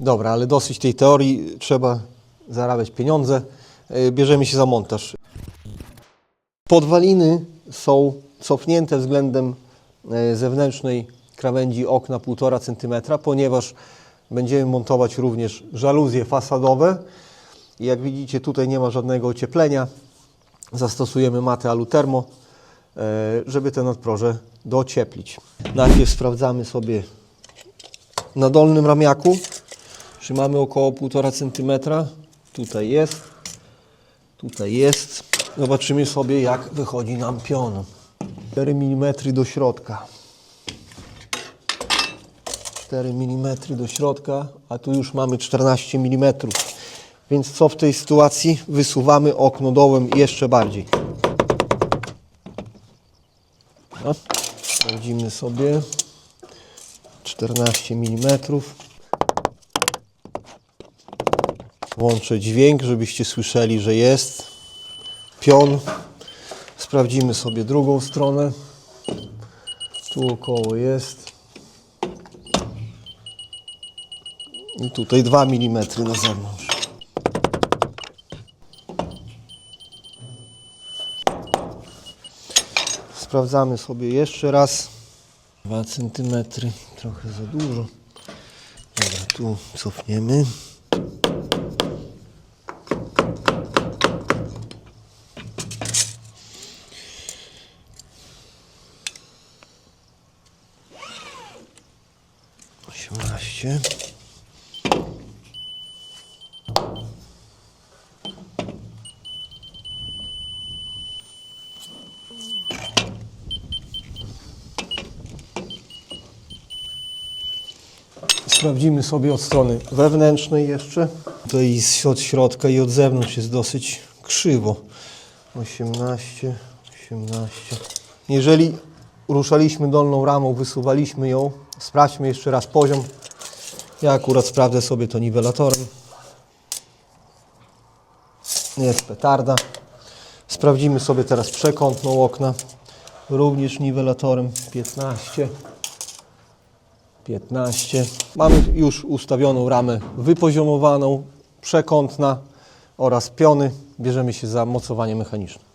Dobra, ale dosyć tej teorii, trzeba zarabiać pieniądze. E, Bierzemy się za montaż. Podwaliny są cofnięte względem e, zewnętrznej krawędzi okna 1,5 cm, ponieważ będziemy montować również żaluzje fasadowe. Jak widzicie, tutaj nie ma żadnego ocieplenia. Zastosujemy matę alutermo, e, żeby te nadproże docieplić. Najpierw sprawdzamy sobie na dolnym ramiaku. Trzymamy około 1,5 cm. Tutaj jest. Tutaj jest. Zobaczymy sobie, jak wychodzi nam pion. 4 mm do środka. 4 mm do środka, a tu już mamy 14 mm. Więc co w tej sytuacji? Wysuwamy okno dołem jeszcze bardziej. No. Sprawdzimy sobie. 14 mm. Włączę dźwięk, żebyście słyszeli, że jest pion. Sprawdzimy sobie drugą stronę. Tu około jest. I tutaj 2 mm na zewnątrz. Sprawdzamy sobie jeszcze raz. 2 cm, trochę za dużo. Dobra, tu cofniemy. Osiemnaście. Sprawdzimy sobie od strony wewnętrznej jeszcze. Tutaj z- od środka i od zewnątrz jest dosyć krzywo. 18, 18. Jeżeli ruszaliśmy dolną ramą, wysuwaliśmy ją, sprawdźmy jeszcze raz poziom. Ja akurat sprawdzę sobie to niwelatorem. Jest petarda. Sprawdzimy sobie teraz przekątną okna. Również niwelatorem 15. 15. Mamy już ustawioną ramę wypoziomowaną, przekątna oraz piony. Bierzemy się za mocowanie mechaniczne.